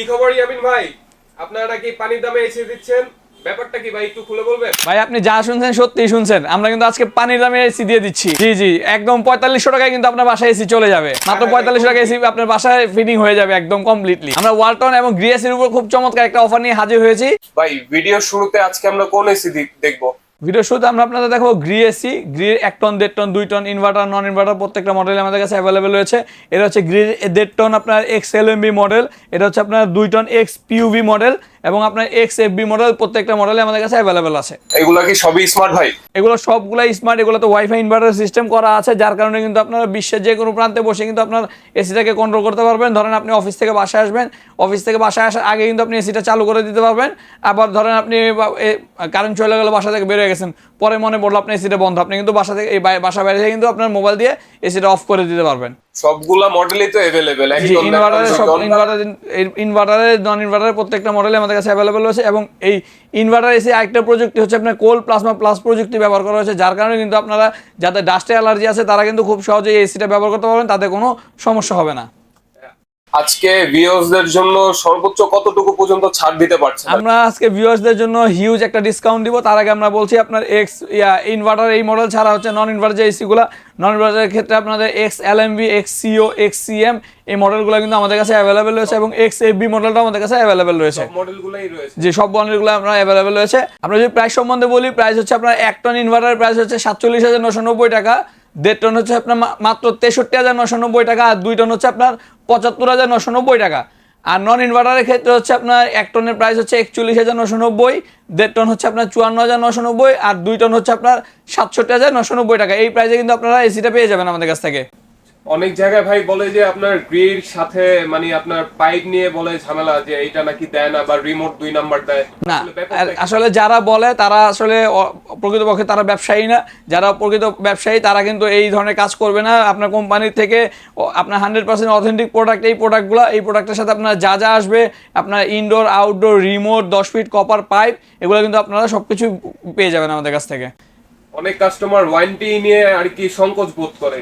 কি খবর ইয়ামিন ভাই? আপনারা নাকি পানির দামে এসে দিচ্ছেন? ব্যাপারটা কি ভাই একটু খুলে বলবেন? ভাই আপনি যা শুনছেন সত্যি শুনছেন। আমরা কিন্তু আজকে পানির দামে এসি দিয়ে দিচ্ছি। জি জি একদম পঁয়তাল্লিশশো টাকায় কিন্তু আপনার বাসায় এসি চলে যাবে। মাত্র পঁয়তাল্লিশশো টাকা এসি আপনার বাসায় ফিটিং হয়ে যাবে একদম কমপ্লিটলি আমরা ওয়ালটন এবং গ্রিয়াসের উপর খুব চমৎকার একটা অফার নিয়ে হাজির হয়েছি। ভাই ভিডিও শুরুতে আজকে আমরা কোন এসি দেখব? ভিডিও শুরুতে আমরা আপনাদের দেখো গ্রি এসি গ্রির এক টন দেড় টন দুই টন ইনভার্টার নন ইনভার্টার প্রত্যেকটা মডেল আমাদের কাছে অ্যাভেলেবেল রয়েছে। এটা হচ্ছে গ্রির দেড় টন আপনার এক্স এল মডেল এটা হচ্ছে আপনার দুই টন এক্স পিউভি মডেল এবং আপনার এক্স এফ বি মডেল প্রত্যেকটা মডেলে আমাদের কাছে অ্যাভেলেবেল আছে। এগুলা কি সবই স্মার্ট ভাই? এগুলো সবগুলাই স্মার্ট এগুলো তো ওয়াইফাই ইনভার্টার সিস্টেম করা আছে যার কারণে কিন্তু আপনারা বিশ্বের যে কোনো প্রান্তে বসে কিন্তু আপনার এসিটাকে কন্ট্রোল করতে পারবেন। ধরেন আপনি অফিস থেকে বাসায় আসবেন অফিস থেকে বাসায় আসার আগে কিন্তু আপনি এসিটা চালু করে দিতে পারবেন। আবার ধরেন আপনি কারেন্ট চলে গেলে বাসা থেকে বেরিয়ে গেছেন পরে মনে পড়ল আপনি এসিটা বন্ধ। আপনি কিন্তু বাসা থেকে এই বাসা বাইরে থেকে কিন্তু আপনার মোবাইল দিয়ে এসিটা অফ করে দিতে পারবেন সবগুলা মডেলই তো अवेलेबल জি ইনভার্টারের সব ইনভার্টার ইনভার্টারের নন ইনভার্টারের প্রত্যেকটা মডেলে আমাদের কাছে অ্যাভেলেবেল রয়েছে এবং এই ইনভার্টার এসে আরেকটা প্রযুক্তি হচ্ছে আপনার কোল প্লাজমা প্লাস প্রযুক্তি ব্যবহার করা হয়েছে যার কারণে কিন্তু আপনারা যাদের ডাস্টে অ্যালার্জি আছে তারা কিন্তু খুব সহজেই এসিটা ব্যবহার করতে পারবেন তাতে কোনো সমস্যা হবে না আজকে ভিউয়ার্সদের জন্য সর্বোচ্চ কতটুকু পর্যন্ত ছাড় দিতে পারছেন আমরা আজকে ভিউয়ার্সদের জন্য হিউজ একটা ডিসকাউন্ট দিব। তার আগে আমরা বলছি আপনার এক্স ইয়া ইনভার্টার এই মডেল ছাড়া হচ্ছে নন ইনভার্টার যে এসিগুলো নন ইনভার্টারের ক্ষেত্রে আপনাদের X L M B X CO X CM এই মডেলগুলো কিন্তু আমাদের কাছে অ্যাভেলেবেল রয়েছে এবং এক্স এফ বি মডেলটাও আমাদের কাছে অ্যাভেলেবেল রয়েছে। মডেলগুলাই রয়েছে। যে সব মডেলগুলো আপনার অ্যাভেলেবেল রয়েছে। আমরা যদি প্রাইস সম্বন্ধে বলি প্রাইস হচ্ছে আপনার এক টন ইনভার্টার প্রাইস হচ্ছে সাতচল্লিশ হাজার নশো নব্বই টাকা। দেড় টন হচ্ছে আপনার মাত্র তেষট্টি হাজার নশো নব্বই টাকা, আর দুই টন হচ্ছে আপনার পঁচাত্তর হাজার নশো নব্বই টাকা। আর নন ইনভার্টারের ক্ষেত্রে হচ্ছে আপনার এক টনের প্রাইস হচ্ছে একচল্লিশ হাজার নশো নব্বই, দেড় টন হচ্ছে আপনার চুয়ান্ন হাজার নশো নব্বই, আর দুই টন হচ্ছে আপনার সাতষট্টি হাজার নশো নব্বই টাকা। এই প্রাইসে কিন্তু আপনারা এসিটা পেয়ে যাবেন আমাদের কাছ থেকে। অনেক জায়গায় ভাই বলে যে আপনার গ্রির সাথে মানে আপনার পাইপ নিয়ে বলে ঝামেলা যে এইটা নাকি দেয় না বা রিমোট দুই নাম্বার দেয়। না আসলে যারা বলে তারা আসলে প্রকৃতপক্ষে তারা ব্যবসায়ী না। যারা প্রকৃত ব্যবসায়ী তারা কিন্তু এই ধরনের কাজ করবে না। আপনার কোম্পানির থেকে আপনার হান্ড্রেড পার্সেন্ট অথেন্টিক প্রোডাক্ট এই প্রোডাক্টগুলো এই প্রোডাক্টের সাথে আপনার যা যা আসবে আপনার ইনডোর আউটডোর রিমোট দশ ফিট কপার পাইপ এগুলো কিন্তু আপনারা সব কিছু পেয়ে যাবেন আমাদের কাছ থেকে। অনেক কাস্টমার ওয়ারেন্টি নিয়ে আর কি সংকোচ বোধ করে।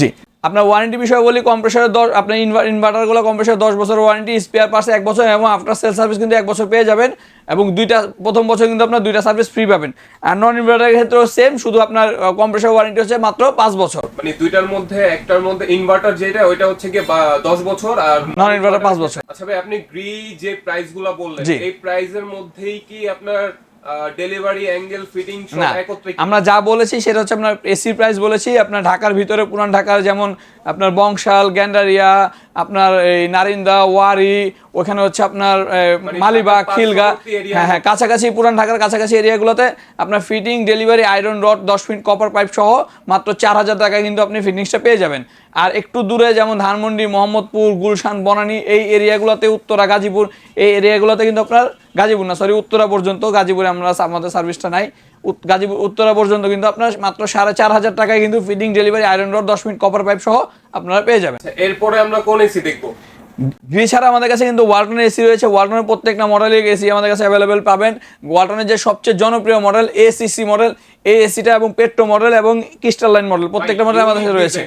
জি। আপনার ওয়ারেন্টি বিষয়ে বলি কম্প্রেসারের দশ আপনার ইনভার ইনভার্টারগুলো কম্প্রেসার দশ বছর ওয়ারেন্টি স্পেয়ার পার্টস এক বছর এবং আফটার সেল সার্ভিস কিন্তু এক বছর পেয়ে যাবেন এবং দুইটা প্রথম বছর কিন্তু আপনার দুইটা সার্ভিস ফ্রি পাবেন। আর নন ইনভার্টারের ক্ষেত্রেও সেম শুধু আপনার কম্প্রেসার ওয়ারেন্টি হচ্ছে মাত্র পাঁচ বছর। মানে দুইটার মধ্যে একটার মধ্যে ইনভার্টার যেটা ওইটা হচ্ছে কি দশ বছর আর নন ইনভার্টার পাঁচ বছর। আচ্ছা ভাই আপনি গ্রি যে প্রাইসগুলো বললেন। এই প্রাইসের মধ্যেই কি আপনার ডেলিভারি অ্যাঙ্গেল ফিটিং আমরা যা বলেছি সেটা হচ্ছে আপনার এসি প্রাইস বলেছি। আপনার ঢাকার ভিতরে পুরান ঢাকার যেমন আপনার বংশাল গ্যান্ডারিয়া আপনার এই নারিন্দা ওয়ারি ওখানে হচ্ছে আপনার এ, মালিবাগ খিলগা। হ্যাঁ হ্যাঁ কাছাকাছি পুরান ঢাকার কাছাকাছি এরিয়াগুলোতে আপনার ফিটিং ডেলিভারি আয়রন রড দশ ফিট কপার পাইপ সহ মাত্র চার হাজার টাকায় কিন্তু আপনি ফিটিংসটা পেয়ে যাবেন। আর একটু দূরে যেমন ধানমন্ডি মোহাম্মদপুর গুলশান বনানী এই এরিয়াগুলোতে উত্তরা গাজীপুর এই এরিয়াগুলোতে কিন্তু আপনার গাজীপুর না সরি উত্তরা পর্যন্ত গাজীপুরে আমরা আমাদের সার্ভিসটা নাই। গাজীপুর উত্তরা পর্যন্ত কিন্তু আপনার মাত্র সাড়ে চার হাজার টাকায় কিন্তু ফিডিং ডেলিভারি আয়রন রড দশ মিনিট কপার পাইপ সহ আপনারা পেয়ে যাবেন। আচ্ছা, এরপরে আমরা কোন এসি দেখব? গ্রি ছাড়া আমাদের কাছে কিন্তু ওয়ালটনের এসি রয়েছে। ওয়ালটনের প্রত্যেকটা মডেলের এসি আমাদের কাছে অ্যাভেলেবেল পাবেন। ওয়ালটনের যে সবচেয়ে জনপ্রিয় মডেল এসিসি মডেল এই এসিটা এবং পেট্রো মডেল এবং ক্রিস্টাল লাইন মডেল প্রত্যেকটা মডেল আমাদের কাছে রয়েছে।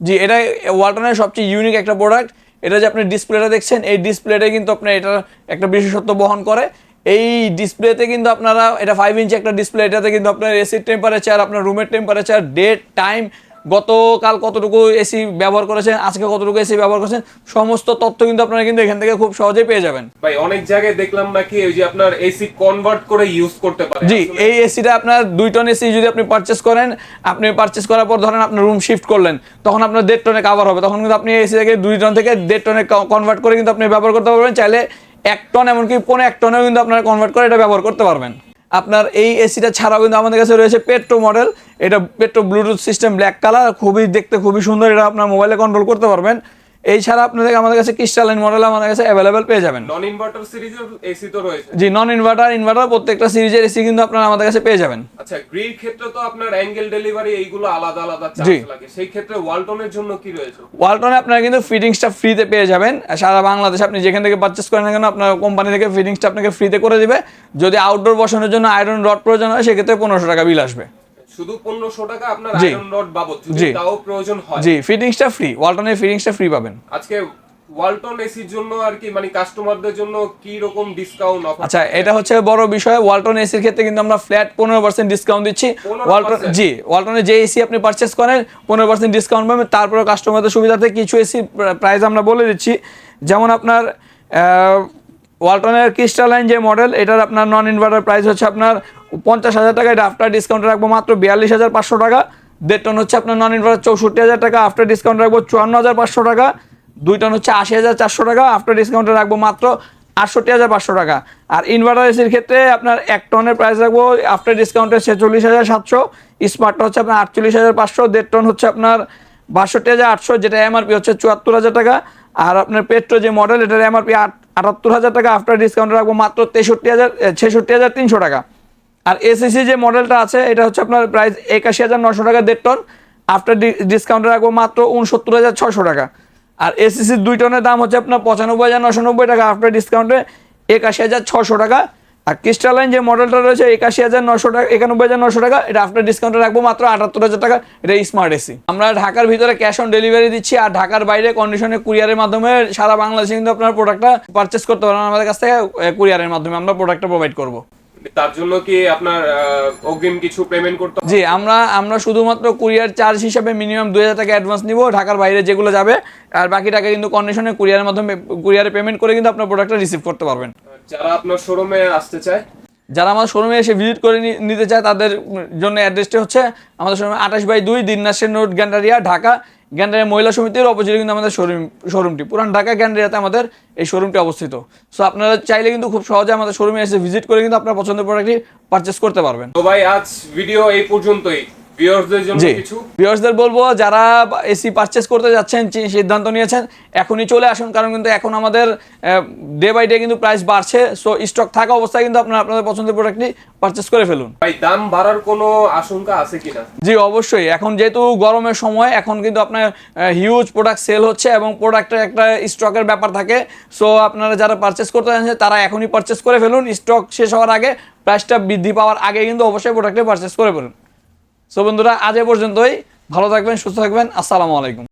জি এটা ওয়ালটনের সবচেয়ে ইউনিক একটা প্রোডাক্ট এটা যে আপনি ডিসপ্লেটা দেখছেন এই ডিসপ্লেটা কিন্তু আপনার এটা একটা বিশেষত্ব বহন করে। এই ডিসপ্লেতে কিন্তু আপনারা এটা ফাইভ ইঞ্চি একটা ডিসপ্লে এটাতে কিন্তু আপনার এসির টেম্পারেচার আপনার রুমের টেম্পারেচার ডেট টাইম গতকাল কতটুকু এসি ব্যবহার করেছেন আজকে কতটুকু এসি ব্যবহার করেছেন সমস্ত তথ্য কিন্তু আপনারা কিন্তু এখান থেকে খুব সহজেই পেয়ে যাবেন। ভাই অনেক জায়গায় দেখলাম নাকি ওই যে আপনার এসি কনভার্ট করে ইউজ করতে পারে। জি এই এসিটা আপনার দুই টন এসি যদি আপনি পারচেস করেন আপনি পারচেস করার পর ধরেন আপনার রুম শিফট করলেন তখন আপনার দেড় টনে কাভার হবে তখন কিন্তু আপনি এসি থেকে দুই টন থেকে দেড় টনে কনভার্ট করে কিন্তু আপনি ব্যবহার করতে পারবেন চাইলে এক টন, এমনকি পনেরো এক টনেও কিন্তু আপনারা কনভার্ট করে এটা ব্যবহার করতে পারবেন। আপনার এই এসিটা ছাড়াও কিন্তু আমাদের কাছে রয়েছে পেট্রো মডেল এটা petro bluetooth system black colour খুবই দেখতে খুবই সুন্দর, এটা আপনার মোবাইলে কন্ট্রোল করতে পারবেন। এই ছাড়া আপনাদের আমাদের কাছে ক্রিস্টালাইন মডেল আমাদের কাছে অ্যাভেলেবেল পেয়ে যাবেন। নন ইনভার্টার সিরিজের এসি তো রয়েছে। জি নন ইনভার্টার ইনভার্টার প্রত্যেকটা সিরিজের এসি কিন্তু আপনারা আমাদের কাছে পেয়ে যাবেন। আচ্ছা গ্রির ক্ষেত্রে তো আপনার অ্যাঙ্গেল ডেলিভারি এইগুলো আলাদা আলাদা। চার্জ লাগে। সেই ক্ষেত্রে ওয়ালটনের জন্য কি রয়েছে? ওয়ালটনে আপনারা কিন্তু ফিটিংসটা ফ্রিতে পেয়ে যাবেন। সারা বাংলাদেশে আপনি যেখান থেকে পারচেস করেন না কেন আপনার কোম্পানি থেকে ফিটিংসটা আপনাকে ফ্রিতে করে দিবে। যদি আউটডোর বসানোর জন্য আয়রন রড প্রয়োজন হয় সেক্ষেত্রে পনেরোশো টাকা বিল আসবে। শুধু পনেরোশো টাকা আপনার। আয়রন রড বাবদ যদি তাও প্রয়োজন হয়। জি ফিটিংসটা ফ্রি ওয়ালটনের ফিটিংসটা ফ্রি পাবেন। আজকে ওয়ালটন এসির জন্য আর কি মানে কাস্টমারদের জন্য কি রকম ডিসকাউন্ট অফার আচ্ছা এটা হচ্ছে বড় বিষয় ওয়ালটন এসির ক্ষেত্রে কিন্তু আমরা ফ্ল্যাট পনেরো পার্সেন্ট ডিসকাউন্ট দিচ্ছি। ওয়ালটন জি ওয়ালটনের যে এসি আপনি পারচেস করেন পনেরো পার্সেন্ট ডিসকাউন্ট পাবেন। তারপরে কাস্টমারদের সুবিধাতে কিছু এসি প্রাইস আমরা বলে দিচ্ছি। যেমন আপনার ওয়ালটনের ক্রিস্টালাইন যে মডেল, এটার আপনার নন ইনভার্টার প্রাইস হচ্ছে আপনার পঞ্চাশ হাজার টাকা। এটা আফটার ডিসকাউন্ট রাখব মাত্র বিয়াল্লিশ হাজার পাঁচশো টাকা। দেড় টন হচ্ছে আপনার নন ইনভার্টার চৌষট্টি হাজার টাকা। আফটার ডিসকাউন্ট রাখব চুয়ান্ন হাজার পাঁচশো টাকা। দুই টন হচ্ছে আশি হাজার চারশো টাকা। আফটার ডিসকাউন্টে রাখব মাত্র আটষট্টি হাজার পাঁচশো টাকা। আর ইনভার্টার এসির ক্ষেত্রে আপনার এক টনের প্রাইস রাখব আফটার ডিসকাউন্টে ছেচল্লিশ হাজার সাতশো। স্মার্টটা হচ্ছে আপনার আটচল্লিশ হাজার পাঁচশো। দেড় টন হচ্ছে আপনার বাষট্টি হাজার আটশো, যেটা এমআরপি হচ্ছে চুয়াত্তর হাজার টাকা। আর আপনার পেট্রো যে মডেল এটার এমআরপি আটাত্তর হাজার টাকা আফটার ডিসকাউন্টে রাখব, মাত্র তেষট্টি হাজার ছেষট্টি হাজার তিনশো টাকা। আর এসিসি যে মডেলটা আছে, এটা হচ্ছে আপনার প্রাইস একাশি হাজার নশো টাকা দেড় টন আফটার ডিসকাউন্টে রাখব মাত্র উনসত্তর হাজার ছশো টাকা। আর এসএসসির দুই টনের দাম হচ্ছে আপনার পঁচানব্বই হাজার নশো নব্বই টাকা আফটার ডিসকাউন্টে একাশি হাজার ছশো টাকা। আর ক্রিস্টালাইন যে মডেলটা রয়েছে, একাশি হাজার নশো টাকা, একানব্বই হাজার নশো টাকা, এটা আফটার ডিসকাউন্টে রাখব মাত্র আটাত্তর হাজার টাকা। এটা স্মার্ট এসি আমরা ঢাকার ভিতরে ক্যাশ অন ডেলিভারি দিচ্ছি আর ঢাকার বাইরে কন্ডিশনে কুরিয়ারের মাধ্যমে সারা বাংলাদেশে কিন্তু আপনার প্রোডাক্টটা পারচেস করতে পারেন। আমাদের কাছ থেকে কুরিয়ারের মাধ্যমে আমরা প্রোডাক্টটা প্রোভাইড করব। তার জন্য কি আপনার অগ্রিম কিছু পেমেন্ট করতে জি আমরা আমরা শুধুমাত্র কুরিয়ার চার্জ হিসাবে মিনিমাম দুই হাজার টাকা অ্যাডভান্স নিব ঢাকার বাইরে যেগুলো যাবে আর বাকি টাকা কিন্তু কন্ডিশনে কুরিয়ারের মাধ্যমে কুরিয়ারে পেমেন্ট করে কিন্তু আপনার প্রোডাক্টটা রিসিভ করতে পারবেন। যারা আপনার শোরুমে আসতে চায়? যারা আমাদের শোরুমে এসে ভিজিট করে নিতে চায় তাদের জন্য অ্যাড্রেসটি হচ্ছে আমাদের শোরুমে আঠাশ বাই দুই দিননাসের রোড গ্যান্ডারিয়া ঢাকা গ্যান্ডারিয়া মহিলা সমিতির অপোজিটে কিন্তু আমাদের শোরুম শোরুমটি পুরান ঢাকা গ্যান্ডারিয়াতে আমাদের এই শোরুমটি অবস্থিত। সো আপনারা চাইলে কিন্তু খুব সহজে আমাদের শোরুমে এসে ভিজিট করে কিন্তু আপনার পছন্দের প্রোডাক্টটি পারচেস করতে পারবেন। তো ভাই, আজ ভিডিও এই পর্যন্তই। জি। ভিউয়ার্সদের বলব যারা এসি পারচেস করতে যাচ্ছেন সিদ্ধান্ত নিয়েছেন এখনই চলে আসুন কারণ কিন্তু এখন আমাদের ডে বাই ডে কিন্তু প্রাইস বাড়ছে। সো স্টক থাকা অবস্থায় কিন্তু আপনারা আপনাদের পছন্দের প্রোডাক্টটি পারচেস করে ফেলুন। ভাই দাম বাড়ার কোনো আশঙ্কা আছে কিনা? জি অবশ্যই। এখন যেহেতু গরমের সময় এখন কিন্তু আপনার হিউজ প্রোডাক্ট সেল হচ্ছে এবং প্রোডাক্টের একটা স্টকের ব্যাপার থাকে। সো আপনারা যারা পারচেস করতে যাচ্ছেন তারা এখনই পারচেস করে ফেলুন। স্টক শেষ হওয়ার আগে প্রাইসটা বৃদ্ধি পাওয়ার আগে কিন্তু অবশ্যই প্রোডাক্টটি পারচেস করে ফেলুন। সো বন্ধুরা আজ এ পর্যন্তই। ভালো থাকবেন সুস্থ থাকবেন। আসসালামু আলাইকুম।